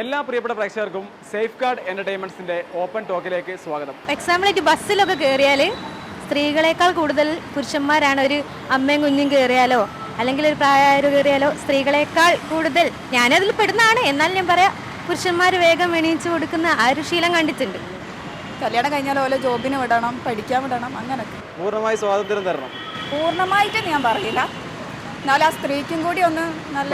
എല്ലാ പ്രിയപ്പെട്ട പ്രേക്ഷകർക്കും സേഫ് ഗാർഡ് എന്റർടൈൻമെന്റ്സിന്റെ ഓപ്പൺ ടോക്കിലേക്ക് സ്വാഗതം. എക്സാമ്പിളായിട്ട് ബസ്സിലൊക്കെ കയറിയാൽ സ്ത്രീകളെക്കാൾ കൂടുതൽ പുരുഷന്മാരാണ് ഒരു അമ്മയും കുഞ്ഞും കയറിയാലോ അല്ലെങ്കിൽ ഒരു പ്രായം കയറിയാലോ സ്ത്രീകളെക്കാൾ കൂടുതൽ ഞാനതിൽ പെടുന്നതാണ്. എന്നാൽ ഞാൻ പറയാം പുരുഷന്മാർ വേഗം എണീച്ചു കൊടുക്കുന്ന ആ ഒരു ശീലം കണ്ടിട്ടുണ്ട്. കല്യാണം കഴിഞ്ഞാൽ ഓരോ ജോബിന് വിടണം പഠിക്കാൻ വിടണം അങ്ങനൊക്കെ. പൂർണമായി സ്വാതന്ത്ര്യം തരണം. പൂർണമായിട്ട് ഞാൻ പറയില്ല. എന്നാലും ആ സ്ത്രീക്കും കൂടി ഒന്ന് നല്ല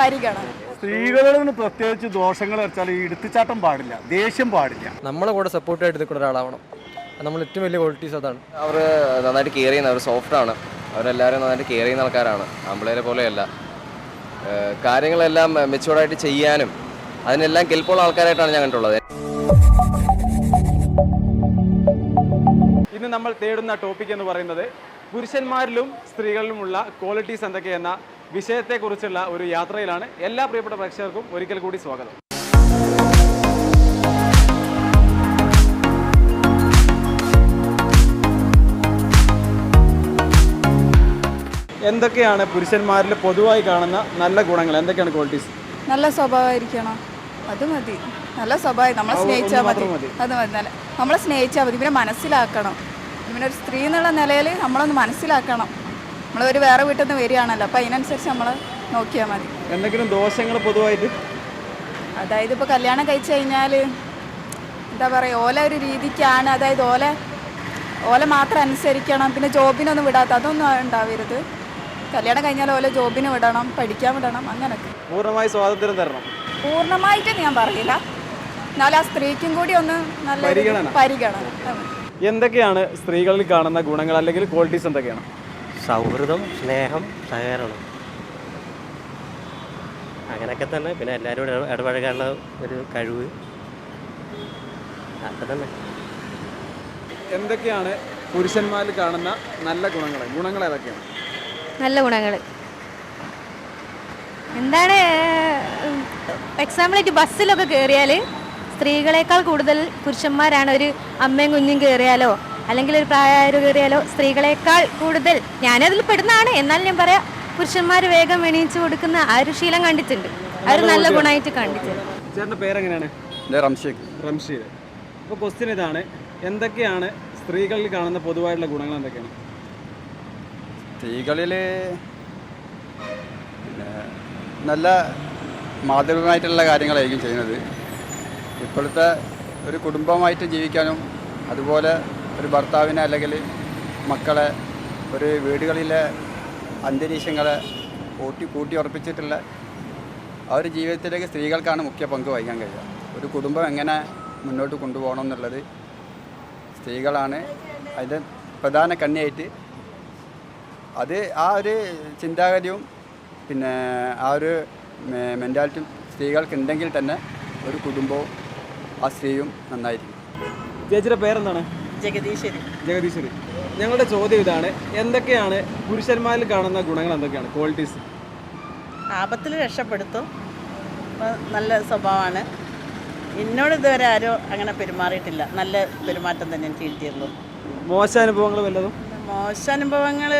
പരിഗണന. നിന്ന് പ്രത്യേകിച്ച് ദോഷങ്ങൾ വെച്ചാൽ ഈ എടുത്തുചാട്ടം പാടില്ല ദേഷ്യം പാടില്ല. നമ്മളെ കൂടെ സപ്പോർട്ടായിട്ട് നിൽക്കുന്ന ഒരാളാവണം. നമ്മൾ ഏറ്റവും വലിയ ക്വാളിറ്റീസ് അതാണ്. അവർ നന്നായിട്ട് കെയർ ചെയ്യുന്ന അവർ സോഫ്റ്റ് ആണ്. അവരെല്ലാവരും നന്നായിട്ട് കെയർ ചെയ്യുന്ന ആൾക്കാരാണ്. ആമ്പിളേരെ പോലെയല്ല. കാര്യങ്ങളെല്ലാം മെച്ചുവർഡായിട്ട് ചെയ്യാനും അതിനെല്ലാം കെൽപ്പുള്ള ആൾക്കാരായിട്ടാണ് ഞാൻ കണ്ടിട്ടുള്ളത്. ഇന്ന് നമ്മൾ തേടുന്ന ടോപ്പിക് എന്ന് പറയുന്നത് പുരുഷന്മാരിലും സ്ത്രീകളിലുമുള്ള ക്വാളിറ്റീസ് എന്തൊക്കെയെന്ന വിഷയത്തെക്കുറിച്ചുള്ള ഒരു യാത്രയിലാണ് എല്ലാ പ്രിയപ്പെട്ട പ്രേക്ഷകർക്കും ഒരിക്കൽ കൂടി സ്വാഗതം. എന്തൊക്കെയാണ് പുരുഷന്മാരിൽ പൊതുവായി കാണുന്ന നല്ല ഗുണങ്ങൾ? എന്തൊക്കെയാണ് ക്വാളിറ്റീസ് നല്ല സ്വഭാവമായിരിക്കണം? അത് മതി. നല്ല സ്വഭാവം നമ്മളെ സ്നേഹിച്ചാൽ മതി. അത് മതി. നല്ല നമ്മളെ സ്നേഹിച്ചാൽ മതി. ഇവരെ മനസ്സിലാക്കണം. ഇവനെ ഒരു സ്ത്രീ എന്നുള്ള നിലയിൽ നമ്മളൊന്ന് മനസ്സിലാക്കണം. നമ്മളൊരു വേറെ വീട്ടിൽ നിന്ന് വരികയാണല്ലോ അപ്പോൾ അതിനനുസരിച്ച് നമ്മൾ നോക്കിയാൽ മതി. എന്തെങ്കിലും ദോഷങ്ങൾ പൊതുവായിട്ട്? അതായത് ഇപ്പോൾ കല്യാണം കഴിച്ചു കഴിഞ്ഞാൽ എന്താ പറയുക ഓല ഒരു രീതിക്കാണ് അതായത് ഓല ഓല മാത്രം അനുസരിക്കണം പിന്നെ ജോബിനൊന്നും വിടാത്ത അതൊന്നും ഉണ്ടാവരുത്. കല്യാണം കഴിഞ്ഞാൽ ഓല ജോബിന് വിടണം പഠിക്കാൻ വിടണം അങ്ങനൊക്കെ. പൂർണമായി സ്വാതന്ത്ര്യം തരണം. പൂർണമായിട്ട് ഞാൻ പറയില്ല. എന്നാലും ആ സ്ത്രീക്കും കൂടി ഒന്ന് നല്ല. പരിഗണന. എന്തൊക്കെയാണ് സ്ത്രീകളിൽ കാണുന്ന ഗുണങ്ങൾ അല്ലെങ്കിൽ ക്വാളിറ്റീസ് എന്തൊക്കെയാണ്? സൗഹൃദം സ്നേഹം സഹകരണം. അങ്ങനെയൊക്കെ തന്നെ. പിന്നെ എല്ലാവരും ഇട- ഇടപഴകാനുള്ള ഒരു കഴിവ്. അതൊക്കെ തന്നെ. എന്തൊക്കെയാണ് പുരുഷന്മാരിൽ കാണുന്ന നല്ല ഗുണങ്ങൾ? ഗുണങ്ങൾ ഏതൊക്കെയാണ്? നല്ല ഗുണങ്ങൾ. എന്താണ് എക്സാമ്പിളായിട്ട് ബസ്സിലൊക്കെ കയറിയാൽ സ്ത്രീകളെക്കാൾ കൂടുതൽ പുരുഷന്മാരാണ് ഒരു അമ്മയും കുഞ്ഞും കയറിയാലോ അല്ലെങ്കിൽ ഒരു കയറിയാലോ സ്ത്രീകളെക്കാൾ കൂടുതൽ ഞാനതിൽ പെടുന്നതാണ്. എന്നാൽ ഞാൻ പറയാം പുരുഷന്മാർ വേഗം എണീച്ചു കൊടുക്കുന്ന ആ ഒരു ശീലം കണ്ടിട്ടുണ്ട്. ആ ഒരു നല്ല ഗുണമായിട്ട് കണ്ടിട്ടുണ്ട്. ചേട്ടന്റെ പേരെങ്ങനെയാണ്? അപ്പോൾ ക്വസ്റ്റ്യൻ ഇതാണ് എന്തൊക്കെയാണ് സ്ത്രീകളിൽ കാണുന്ന പൊതുവായിട്ടുള്ള ഗുണങ്ങൾ എന്തൊക്കെയാണ്? സ്ത്രീകളിൽ നല്ല മാതൃകമായിട്ടുള്ള കാര്യങ്ങളായിരിക്കും ചെയ്യുന്നത്. ഇപ്പോഴത്തെ ഒരു കുടുംബമായിട്ട് ജീവിക്കാനും അതുപോലെ ഒരു ഭർത്താവിനെ അല്ലെങ്കിൽ മക്കളെ ഒരു വീടുകളിലെ അന്തരീക്ഷങ്ങളെ കൂട്ടി കൂട്ടി ഉറപ്പിച്ചിട്ടുള്ള ആ ഒരു ജീവിതത്തിലേക്ക് സ്ത്രീകൾക്കാണ് മുഖ്യ പങ്ക് വഹിക്കാൻ കഴിയുക. ഒരു കുടുംബം എങ്ങനെ മുന്നോട്ട് കൊണ്ടുപോകണം എന്നുള്ളത് സ്ത്രീകളാണ് അതിന്റെ പ്രധാന കണ്ണിയായിട്ട് അത് ആ ഒരു ചിന്താഗതിയും പിന്നെ ആ ഒരു മെന്റാലിറ്റിയും സ്ത്രീകൾക്ക് ഉണ്ടെങ്കിൽ തന്നെ ഒരു കുടുംബവും ആ സ്ത്രീയും നന്നായിരിക്കും. ചേച്ചിയുടെ പേരെന്താണ്? ജഗദീശ്വരി ജഗദീശ്വരി ഞങ്ങളുടെ ചോദ്യം ഇതാണ് എന്തൊക്കെയാണ് പുരുഷന്മാരിൽ കാണുന്ന ഗുണങ്ങൾ എന്തൊക്കെയാണ്? ക്വാളിറ്റീസ് ആപത്തിൽ രക്ഷപ്പെടുത്തും. നല്ല സ്വഭാവമാണ്. എന്നോട് ഇതുവരെ ആരും അങ്ങനെ പെരുമാറിയിട്ടില്ല. നല്ല പെരുമാറ്റം തന്നെ എനിക്ക് കിട്ടിയുള്ളൂ മോശം അനുഭവങ്ങൾ വല്ലതും? മോശ അനുഭവങ്ങൾ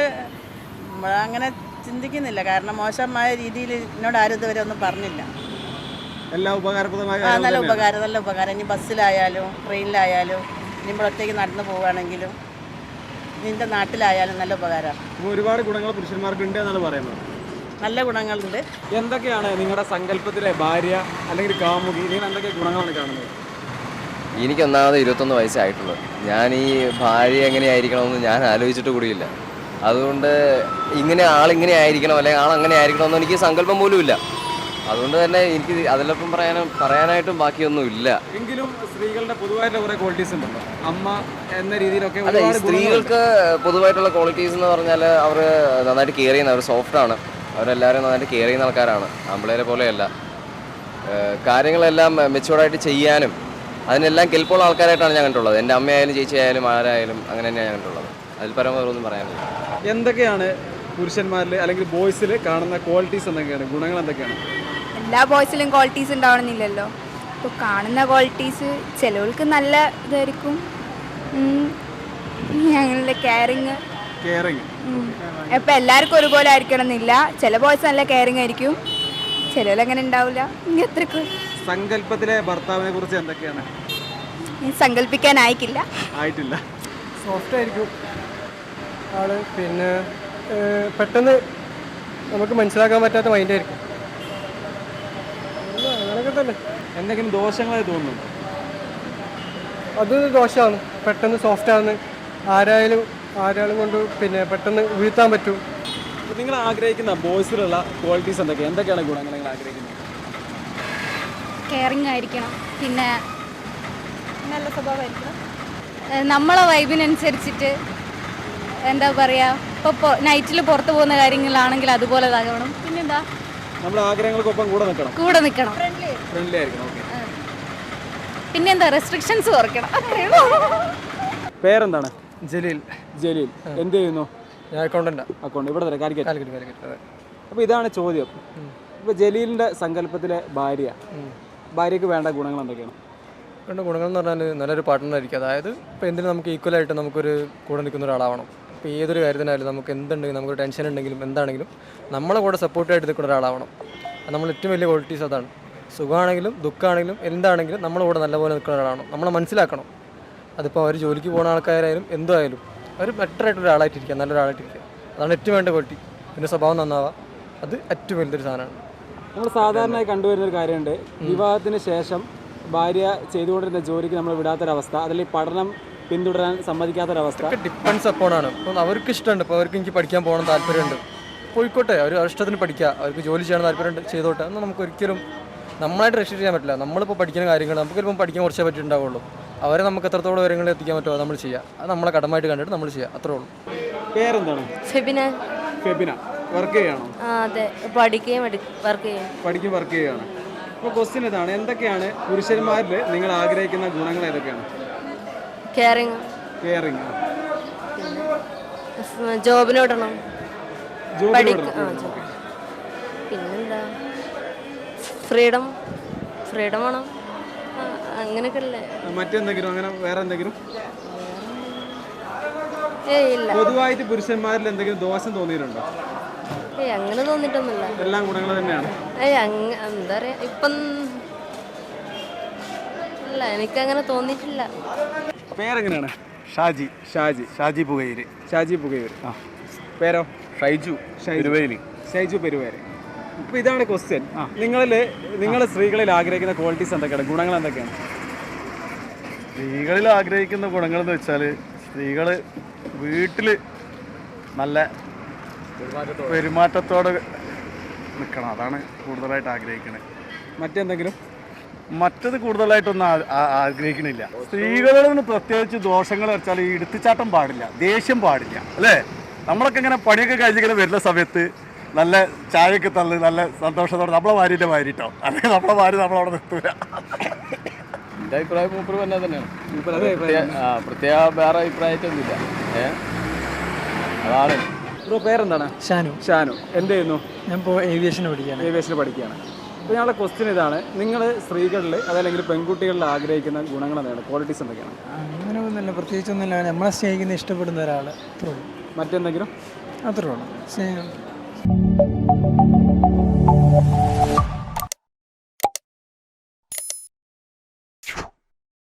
അങ്ങനെ ചിന്തിക്കുന്നില്ല. കാരണം മോശമായ രീതിയിൽ എന്നോട് ആരും ഇതുവരെ ഒന്നും പറഞ്ഞില്ല. എല്ലാ ഉപകാരപ്രദമായ നല്ല. ഉപകാരം നല്ല ഉപകാരം. ഇനി ബസ്സിലായാലും ട്രെയിനിലായാലും ഒറ്റയ്ക്ക് നടന്നു പോവുകയാണെങ്കിലും നിന്റെ നാട്ടിലായാലും നല്ല ഉപകാരമാണ്. ഒരുപാട് ഗുണങ്ങൾ പുരുഷന്മാർക്ക് ഉണ്ട് എന്നാണ് പറയുന്നത്. നല്ല ഗുണങ്ങളുണ്ട്. എന്തൊക്കെയാണ് നിങ്ങളുടെ സങ്കല്പത്തിലെ ഭാര്യ അല്ലെങ്കിൽ കാമുകി? നിങ്ങൾ എന്തൊക്കെ ഗുണങ്ങളാണ് കാണുന്നത്? എനിക്ക് ഒന്നാമത് ഇരുപത്തൊന്ന് വയസ്സായിട്ടുള്ളത്. ഞാൻ ഈ ഭാര്യ എങ്ങനെയായിരിക്കണമെന്ന് ഞാൻ ആലോചിച്ചിട്ട് കൂടിയില്ല. അതുകൊണ്ട് ഇങ്ങനെ ആളിങ്ങനെ ആയിരിക്കണം അല്ലെങ്കിൽ ആൾ അങ്ങനെ ആയിരിക്കണമെന്ന് എനിക്ക് സങ്കല്പം പോലും ഇല്ല അതുകൊണ്ട് തന്നെ എനിക്ക് അതിലൊപ്പം പറയാനും പറയാനായിട്ടും ബാക്കിയൊന്നും ഇല്ല. എങ്കിലും സ്ത്രീകളുടെ പൊതുവായിട്ടുള്ള കുറേ ക്വാളിറ്റീസ് ഉണ്ടല്ലോ. അമ്മ എന്ന രീതിയിലൊക്കെ ഈ ഒരുപാട് സ്ത്രീകൾക്ക് പൊതുവായിട്ടുള്ള ക്വാളിറ്റീസ് എന്ന് പറഞ്ഞാൽ അവർ നന്നായിട്ട് കെയർ ചെയ്യുന്ന അവർ സോഫ്റ്റ് ആണ്. അവരെല്ലാവരും നന്നായിട്ട് കെയർ ചെയ്യുന്ന ആൾക്കാരാണ്. ആമ്പിളേരെ പോലെയല്ല. കാര്യങ്ങളെല്ലാം മെച്ചുവർഡായിട്ട് ചെയ്യാനും അതിനെല്ലാം കെൽപ്പുള്ള ആൾക്കാരായിട്ടാണ് ഞാൻ കണ്ടിട്ടുള്ളത്. എന്റെ അമ്മയായാലും ചേച്ചിയായാലും ആരായാലും അങ്ങനെ തന്നെയാണ് ഞാൻ കണ്ടിട്ടുള്ളത്. അതിൽ പരമ വേറൊന്നും പറയാനില്ല. എന്തൊക്കെയാണ് പുരുഷന്മാരിൽ അല്ലെങ്കിൽ ബോയ്സിൽ കാണുന്ന ക്വാളിറ്റീസ് എന്തൊക്കെയാണ്? ഗുണങ്ങൾ എന്തൊക്കെയാണ്? എല്ലാ ബോയ്സിലും ക്വാളിറ്റീസ് ഉണ്ടാവണമെന്നില്ലല്ലോ. അപ്പോൾ കാണുന്ന ക്വാളിറ്റീസ് ചിലവർക്ക് നല്ല ഇതായിരിക്കും. ഞങ്ങളുടെ കെയറിങ് കെയറിങ് അപ്പം എല്ലാവർക്കും ഒരുപോലെ ആയിരിക്കണം എന്നില്ല ചില ബോയ്സ് നല്ല കെയറിങ് ആയിരിക്കും. ചിലവരങ്ങനെ ഉണ്ടാവില്ല. ഇനി അത്രയ്ക്ക് സങ്കല്പത്തിലെ ഭർത്താവിനെ കുറിച്ച് എന്തൊക്കെയാണ്? സങ്കല്പിക്കാനായിക്കില്ല ആയിട്ടില്ല. സോഫ്റ്റ് ആയിരിക്കും. ആൾ പിന്നെ പെട്ടെന്ന് നമുക്ക് മനസ്സിലാക്കാൻ പറ്റാത്ത മൈൻഡായിരിക്കും തന്നെ എന്തെങ്കിലും ദോഷങ്ങളായി തോന്നുന്നു. അത് ദോഷമാണ്. പെട്ടെന്ന് സോഫ്റ്റ് ആണ്. ആരായാലും ആരാളും കൊണ്ട് പിന്നെ പെട്ടെന്ന് വീഴ്ത്താൻ പറ്റും. നിങ്ങൾ ആഗ്രഹിക്കുന്ന ബോയ്സിലുള്ള ക്വാളിറ്റീസ് എന്തൊക്കെയാണ് എന്തൊക്കെയാണ് ഗുണങ്ങൾ നിങ്ങൾ ആഗ്രഹിക്കുന്നത്? കെയറിങ് ആയിരിക്കണം. പിന്നെ നല്ല സ്വഭാവമായിരിക്കണം. നമ്മളെ വൈബിനനുസരിച്ചിട്ട് എന്താ പറയുക ഇപ്പോൾ നൈറ്റിൽ പുറത്ത് പോകുന്ന കാര്യങ്ങളാണെങ്കിൽ അതുപോലെ ഇതാകണം. പിന്നെന്താ? നമ്മുടെ ആഗ്രഹങ്ങൾക്കൊപ്പം കൂടെ നിൽക്കണം. കൂടെ നിൽക്കണം. ഫ്രണ്ട്ലി ആയിരിക്കണം ഓക്കെ പിന്നെന്താ റെസ്ട്രിക്ഷൻസ് ഓർക്കണം പേരെന്താണ്? ജലീൽ. ജലീൽ. എന്ത് ചെയ്യുന്നു? ഞാൻ അക്കൗണ്ടന്റാണ് അക്കൗണ്ട് ഇവിടെ തരാം കാലിക്കറ്റ്. കാലിക്കറ്റ് കാലിക്കറ്റ് അപ്പോൾ ഇതാണ് ചോദ്യം. ഇപ്പോൾ ജലീലിന്റെ സങ്കല്പത്തിലെ ഭാര്യ. ഭാര്യയ്ക്ക് വേണ്ട ഗുണങ്ങൾ എന്തൊക്കെയാണ്? വേണ്ട ഗുണങ്ങൾ എന്ന് പറഞ്ഞാൽ നല്ലൊരു പാർട്ട്ണർ ആയിരിക്കും. അതായത് ഇപ്പോൾ എന്തിനും നമുക്ക് ഈക്വലായിട്ട് നമുക്കൊരു കൂടെ നിൽക്കുന്ന ഒരാളാവണം. ഇപ്പോൾ ഏതൊരു കാര്യത്തിനായാലും നമുക്ക് എന്തുണ്ടെങ്കിലും നമുക്ക് ടെൻഷൻ ഉണ്ടെങ്കിലും എന്താണെങ്കിലും നമ്മളെ കൂടെ സപ്പോർട്ടായിട്ട് നിൽക്കുന്ന ഒരാളാവണം. നമ്മൾ ഏറ്റവും വലിയ ക്വാളിറ്റീസ് അതാണ്. സുഖമാണെങ്കിലും ദുഃഖമാണെങ്കിലും എന്താണെങ്കിലും നമ്മളെ കൂടെ നല്ലപോലെ നിൽക്കുന്ന ഒരാളാണ് നമ്മളെ മനസ്സിലാക്കണം. അതിപ്പോൾ അവർ ജോലിക്ക് പോകുന്ന ആൾക്കാരായാലും എന്തായാലും അവർ ബെറ്റർ ആളായിട്ടിരിക്കുക നല്ലൊരാളായിട്ടിരിക്കുക അതാണ് ഏറ്റവും വേണ്ട ക്വാളിറ്റി പിന്നെ സ്വഭാവം നന്നാവുക അത് ഏറ്റവും വലിയൊരു സാധനമാണ്. നമ്മൾ സാധാരണയായി കണ്ടുവരുന്ന ഒരു കാര്യമുണ്ട്. വിവാഹത്തിന് ശേഷം ഭാര്യ ചെയ്തുകൊണ്ടിരുന്ന ജോലിക്ക് നമ്മൾ വിടാത്തൊരവസ്ഥ. അതിൽ പഠനം പിന്തുടരാൻ സമ്മതിക്കാത്തൊരവസ്ഥ. ഡിപ്പെൻസ് അപ്പോണാണ് അപ്പോൾ അവർക്ക് ഇഷ്ടമുണ്ട്. ഇപ്പോൾ അവർക്ക് എനിക്ക് പഠിക്കാൻ പോകണം താല്പര്യമുണ്ട്. പോയിക്കോട്ടെ. അവർ ഇഷ്ടത്തിന് പഠിക്കുക അവർക്ക് ജോലി ചെയ്യാൻ താല്പര്യമുണ്ട് ചെയ്തോട്ടെ. എന്ന് നമുക്ക് ഒരിക്കലും നമ്മളായിട്ട് രക്ഷിച്ച് ചെയ്യാൻ പറ്റില്ല. നമ്മളിപ്പോൾ പഠിക്കുന്ന കാര്യങ്ങൾ നമുക്ക് ചിലപ്പോൾ പഠിക്കാൻ കുറച്ചേ പറ്റിയിട്ടുണ്ടാവുള്ളൂ. അവരെ നമുക്ക് എത്രത്തോളം വിവരങ്ങൾ എത്തിക്കാൻ പറ്റുമോ നമ്മൾ ചെയ്യുക അത് നമ്മളെ കടമായിട്ട് കണ്ടിട്ട് നമ്മൾ ചെയ്യുക അത്രേ ഉള്ളൂ. പേരെന്താണ്? ഫെബിന. ഫെബിന. വർക്ക് ചെയ്യണം? അതെ. പഠിക്കുകയും വർക്ക് ചെയ്യും പഠിക്കും വർക്ക് ചെയ്യുകയാണ്. അപ്പോൾ ക്വസ്റ്റ്യൻ ഇതാണ്. എന്തൊക്കെയാണ് പുരുഷന്മാരിൽ നിങ്ങൾ ആഗ്രഹിക്കുന്ന ഗുണങ്ങൾ ഏതൊക്കെയാണ്? കെയറിങ് കെയറിങ് ജോബിനോടണം പിന്നെന്താ? ഫ്രീഡം ഫ്രീഡം വേണം. അങ്ങനെയൊക്കെ അല്ലേ മറ്റെന്തെങ്കിലും അങ്ങനെ വേറെ എന്തെങ്കിലും? പൊതുവായിട്ട് പുരുഷന്മാരിൽ എന്തെങ്കിലും ദോഷം തോന്നിയിട്ടുണ്ടോ? ഏയ് അങ്ങനെ തോന്നിട്ടൊന്നുമില്ല എല്ലാം ഗുണങ്ങൾ തന്നെയാണ്. ഏയ് അങ്ങ എന്താ പറയാ ഇപ്പം അല്ല എനിക്കങ്ങനെ തോന്നിയിട്ടില്ല. പേരെങ്ങനെയാണ്? ഷാജി. ഷാജി. ഷാജി പുകയൂര്. ഷാജി പുകയൂര്. ആ. പേരോ? ഷൈജു ഷൈരുവേലി ഷൈജു പെരുവേര് ഇപ്പൊ ഇതാണ് ക്വസ്റ്റ്യൻ നിങ്ങളിൽ നിങ്ങൾ സ്ത്രീകളിൽ ആഗ്രഹിക്കുന്ന ക്വാളിറ്റീസ് എന്തൊക്കെയാണ്? ഗുണങ്ങൾ എന്തൊക്കെയാണ്? സ്ത്രീകളിൽ ആഗ്രഹിക്കുന്ന ഗുണങ്ങൾ എന്ന് വെച്ചാൽ സ്ത്രീകൾ വീട്ടിൽ നല്ല പെരുമാറ്റത്തോടെ. നിൽക്കണം അതാണ് കൂടുതലായിട്ട് ആഗ്രഹിക്കുന്നത് മറ്റെന്തെങ്കിലും? മറ്റത് കൂടുതലായിട്ടൊന്നും ആഗ്രഹിക്കണില്ല. സ്ത്രീകളിൽ നിന്ന് പ്രത്യേകിച്ച് ദോഷങ്ങൾ വെച്ചാൽ ഈ എടുത്തുചാട്ടം പാടില്ല ദേഷ്യം പാടില്ല അല്ലേ? നമ്മളൊക്കെ ഇങ്ങനെ പണിയൊക്കെ കഴിഞ്ഞിങ്ങനെ വരുന്ന സമയത്ത് നല്ല ചായയൊക്കെ തള്ളി നല്ല സന്തോഷത്തോടെ നമ്മളെ ഭാര്യന്റെ വാരിട്ടോ? അല്ലെങ്കിൽ നമ്മളെ ഭാര്യ നമ്മളവിടെ നിർത്തൂല. എന്റെ അഭിപ്രായം മൂപ്പർ തന്നെ തന്നെയാണ്. പ്രത്യേക വേറെ അഭിപ്രായത്തൊന്നുമില്ല ഏഹ് അതാണ്. ബ്രോ പേരെന്താണ്? ഷാനു. ഷാനു. എന്ത് ചെയ്യുന്നു? ഞാൻ ഇപ്പോൾ ഏവിയേഷന് പഠിക്കുകയാണ്. ഏവിയേഷന് പഠിക്കുകയാണ്. അപ്പോൾ ഞങ്ങളുടെ ക്വസ്റ്റ്യൻ ഇതാണ്. നിങ്ങൾ സ്ത്രീകളിൽ അതല്ലെങ്കിൽ പെൺകുട്ടികളിൽ ആഗ്രഹിക്കുന്ന ഗുണങ്ങൾ എന്താണ്? ക്വാളിറ്റീസ് എന്തൊക്കെയാണ്? അങ്ങനെ ഒന്നുമില്ല പ്രത്യേകിച്ചൊന്നുമില്ല. നമ്മളെ സ്നേഹിക്കുന്ന ഇഷ്ടപ്പെടുന്ന ഒരാൾ അത്രേ ഉള്ളൂ. മറ്റെന്തെങ്കിലും? അത്രേ ഉള്ളൂ. സ്നേഹം.